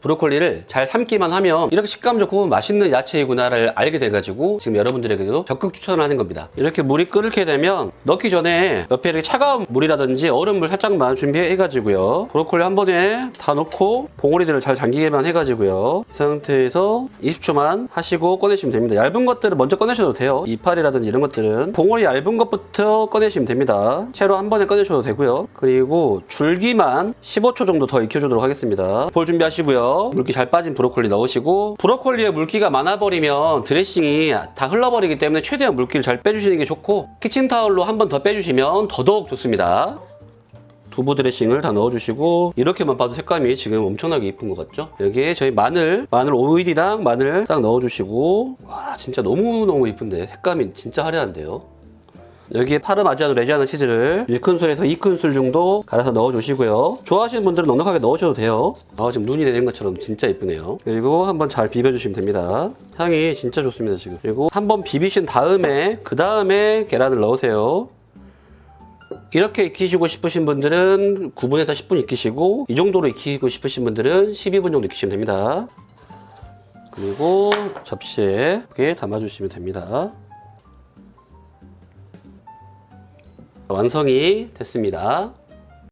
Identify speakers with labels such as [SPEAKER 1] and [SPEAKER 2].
[SPEAKER 1] 브로콜리를 잘 삶기만 하면 이렇게 식감 좋고 맛있는 야채이구나를 알게 돼가지고 지금 여러분들에게도 적극 추천을 하는 겁니다. 이렇게 물이 끓게 되면 넣기 전에 옆에 이렇게 차가운 물이라든지 얼음물 살짝만 준비해가지고요. 브로콜리 한 번에 다 넣고 봉오리들을 잘 잠기게만 해가지고요. 이 상태에서 20초만 하시고 꺼내시면 됩니다. 얇은 것들은 먼저 꺼내셔도 돼요. 이파리라든지 이런 것들은 봉오리 얇은 것부터 꺼내시면 됩니다. 채로 한 번에 꺼내셔도 되고요. 그리고 줄기만 15초 정도 더 익혀주도록 하겠습니다. 볼 준비하시고요. 물기 잘 빠진 브로콜리 넣으시고 브로콜리에 물기가 많아버리면 드레싱이 다 흘러버리기 때문에 최대한 물기를 잘 빼주시는 게 좋고 키친타올로 한 번 더 빼주시면 더더욱 좋습니다. 두부 드레싱을 다 넣어주시고 이렇게만 봐도 색감이 지금 엄청나게 이쁜 것 같죠? 여기에 저희 마늘, 마늘 오일이랑 마늘 딱 넣어주시고 와 진짜 너무너무 이쁜데 색감이 진짜 화려한데요? 여기에 파르마지아노 레지아노 치즈를 1큰술에서 2큰술 정도 갈아서 넣어주시고요. 좋아하시는 분들은 넉넉하게 넣으셔도 돼요. 아, 지금 눈이 내린 것처럼 진짜 이쁘네요. 그리고 한번 잘 비벼주시면 됩니다. 향이 진짜 좋습니다, 지금. 그리고 한번 비비신 다음에, 그 다음에 계란을 넣으세요. 이렇게 익히시고 싶으신 분들은 9분에서 10분 익히시고, 이 정도로 익히고 싶으신 분들은 12분 정도 익히시면 됩니다. 그리고 접시에 이렇게 담아주시면 됩니다. 완성이 됐습니다.